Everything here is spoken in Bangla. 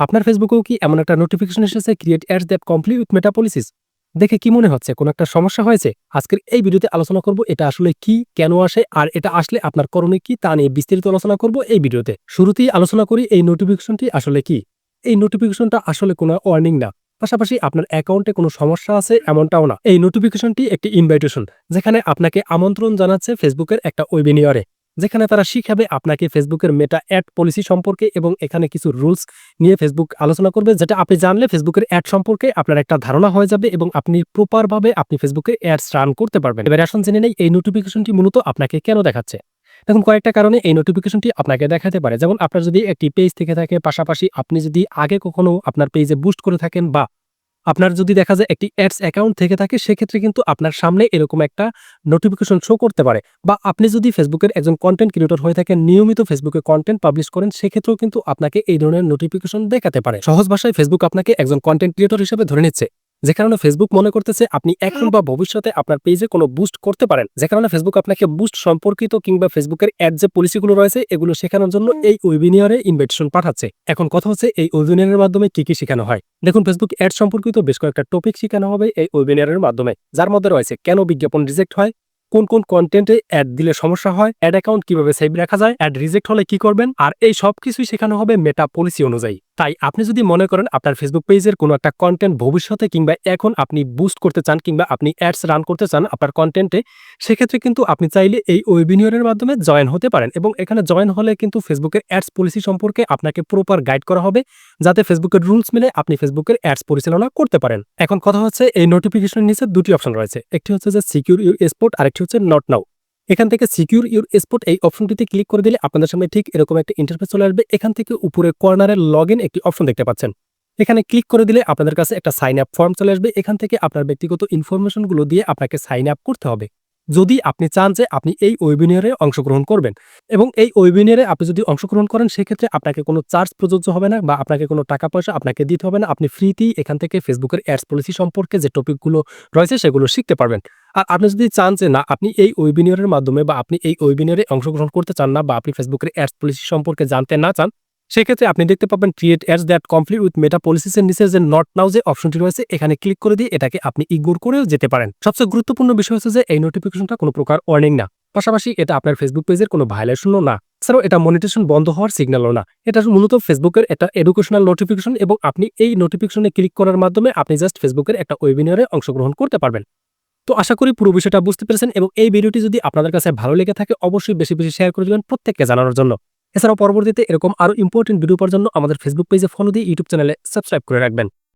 আপনার ফেসবুকেও কি এমন একটা নোটিফিকেশন এসেছে create ads that complete with Meta policies দেখে কি মনে হচ্ছে? কোনো একটা সমস্যা হয়েছে? আজকের এই ভিডিওতে আলোচনা করব এটা আসলে কি, কেন আসে, আর এটা আসলে আপনার করণীয় কি, তা নিয়ে বিস্তারিত আলোচনা করব এই ভিডিওতে। শুরুতেই আলোচনা করি এই নোটিফিকেশনটি আসলে কি। এই নোটিফিকেশনটা আসলে কোনো ওয়ার্নিং না। পাশাপাশি আপনার অ্যাকাউন্টে কোনো সমস্যা আছে এমনটাও না। এই নোটিফিকেশনটি একটি ইনভাইটেশন যেখানে আপনাকে আমন্ত্রণ জানাচ্ছে ফেসবুকের একটা ওয়েবিনিয়ারে যেখানে তারা শিখাবে আপনাকে ফেসবুকের মেটা অ্যাড পলিসি সম্পর্কে এবং এখানে কিছু রুলস নিয়ে ফেসবুক আলোচনা করবে, যেটা আপনি জানলে ফেসবুকের অ্যাড সম্পর্কে আপনার একটা ধারণা হয়ে যাবে এবং আপনি প্রপারভাবে আপনি ফেসবুকে অ্যাডস রান করতে পারবেন। এবার আসুন জেনে নেই এই নোটিফিকেশনটি মূলত আপনাকে কেন দেখাচ্ছে। দেখুন, কয়েকটা কারণে এই নোটিফিকেশনটি আপনাকে দেখাতে পারে। যেমন, আপনার যদি একটি পেজ থেকে থাকে, পাশাপাশি আপনি যদি আগে কখনো আপনার পেজে বুস্ট করে থাকেন বা আপনার যদি দেখা যায় একটি অ্যাডস অ্যাকাউন্ট থেকে থাকে, সেক্ষেত্রে কিন্তু আপনার সামনে এরকম একটা নোটিফিকেশন শো করতে পারে। বা আপনি যদি ফেসবুকের একজন কন্টেন্ট ক্রিয়েটর হয়ে থাকেন, নিয়মিত ফেসবুকে কন্টেন্ট পাবলিশ করেন, সেক্ষেত্রেও কিন্তু আপনাকে এই ধরনের নোটিফিকেশন দেখাতে পারে। সহজ ভাষায় ফেসবুক আপনাকে একজন কন্টেন্ট ক্রিয়েটর হিসেবে ধরে নিচ্ছে। যে কারণে ফেসবুক মনে করতেছে আপনি এখন বা ভবিষ্যতে আপনার পেজে কোনো বুস্ট করতে পারেন। যে কারণে ফেসবুক আপনাকে বুস্ট সম্পর্কিত কিংবা ফেসবুকের অ্যাড যে পলিসিগুলো রয়েছে এগুলো শেখানোর জন্য এই ওয়েবিনিয়ারে ইনভাইটেশন পাঠাচ্ছে। এখন কথা হচ্ছে এই ওয়েবিনিয়ারের মাধ্যমে কি কি শেখানো হয়? দেখুন ফেসবুক অ্যাড সম্পর্কিত বেশ কয়েকটা টপিক শেখানো হবে এই ওয়েবিনিয়ারের মাধ্যমে। যার মধ্যে রয়েছে কেন বিজ্ঞাপন রিজেক্ট হয় কোন কোন কন্টেন্টে অ্যাড দিলে সমস্যা হয় অ্যাড অ্যাকাউন্ট কীভাবে সেভ রাখা যায় অ্যাড রিজেক্ট হলে কি করবেন আর এই সব কিছুই শেখানো হবে মেটা পলিসি অনুযায়ী। তাই আপনি যদি মনে করেন আপনার ফেসবুক পেজের কোনো একটা কন্টেন্ট ভবিষ্যতে কিংবা এখন আপনি বুস্ট করতে চান কিংবা আপনি অ্যাডস রান করতে চান আপনার কন্টেন্টে সেক্ষেত্রে কিন্তু আপনি চাইলে এই ওয়েবিনিয়রের মাধ্যমে জয়েন হতে পারেন এবং এখানে জয়েন হলে কিন্তু ফেসবুকের অ্যাডস পলিসি সম্পর্কে আপনাকে প্রপার গাইড করা হবে, যাতে ফেসবুকের রুলস মেনে আপনি ফেসবুকের অ্যাডস পরিচালনা করতে পারেন। এখন কথা হচ্ছে এই নোটিফিকেশনের নিচে দুটি অপশন রয়েছে, একটি হচ্ছে যে সিকিউর ইউর স্পোর্ট আরেকটি হচ্ছে নট নাও এখান থেকে সিকিউর ইউর স্পট এই অপশনটিতে ক্লিক করে দিলে আপনাদের সামনে ঠিক এরকম একটা ইন্টারফেস চলে আসবে। এখান থেকে উপরে কর্নারের লগ একটি অপশন দেখতে পাচ্ছেন। এখানে ক্লিক করে দিলে আপনাদের কাছে একটা সাইন আপ ফর্ম চলে আসবে। এখান থেকে আপনার ব্যক্তিগত ইনফরমেশনগুলো দিয়ে আপনাকে সাইন আপ করতে হবে। যদি আপনি চান যে আপনি এই ওয়েবিনিয়ারে অংশগ্রহণ করবেন এবং এই ওয়েবিনিয়ারে আপনি যদি অংশগ্রহণ করেন, সেক্ষেত্রে আপনাকে কোনো চার্জ প্রযোজ্য হবে না বা আপনাকে কোনো টাকা পয়সা আপনাকে দিতে হবে না। আপনি ফ্রিতেই এখান থেকে ফেসবুকের অ্যাডস পলিসি সম্পর্কে যে টপিকগুলো রয়েছে, সেগুলো শিখতে পারবেন। আর আপনি যদি চান যে না, আপনি এই ওয়েবিনিয়ারের মাধ্যমে বা আপনি এই ওয়েবিনিয়ারে অংশগ্রহণ করতে চান না বা আপনি ফেসবুকের অ্যাডস পলিসি সম্পর্কে জানতে না চান সেক্ষেত্রে আপনি দেখতে পাবেন create ads that complete with Meta পলিসিসের নিচে যে নট নাও যে অপশনটি রয়েছে, এখানে ক্লিক করে দিয়ে এটাকে আপনি ইগনোর করেও যেতে পারেন। সবচেয়ে গুরুত্বপূর্ণ বিষয় হচ্ছে যে এই নোটিফিকেশনটা কোনো প্রকার ওয়ার্নিং না। পাশাপাশি এটা আপনার ফেসবুক পেজের কোনো ভাইলেশনও না। এছাড়াও এটা মনিটেশন বন্ধ হওয়ার সিগন্যালও না। এটা মূলত ফেসবুকের একটা এডুকেশনাল নোটিফিকেশন এবং আপনি এই নোটিফিকেশনে ক্লিক করার মাধ্যমে আপনি জাস্ট ফেসবুকের একটা ওয়েবিনিয়ারে অংশগ্রহণ করতে পারবেন। তো আশা করি পুরো বিষয়টা বুঝতে পেরেছেন এবং এই ভিডিওটি যদি আপনাদের কাছে ভালো লেগে থাকে, অবশ্যই বেশি বেশি শেয়ার করে দেবেন প্রত্যেককে জানানোর জন্য। এছাড়াও পরবর্তীতে এরকম আরও ইম্পর্টেন্ট ভিডিও পাওয়ার জন্য আমাদের ফেসবুক পেজে ফলো দিয়ে ইউটিউব চ্যানেলে সাবস্ক্রাইব করে রাখবেন।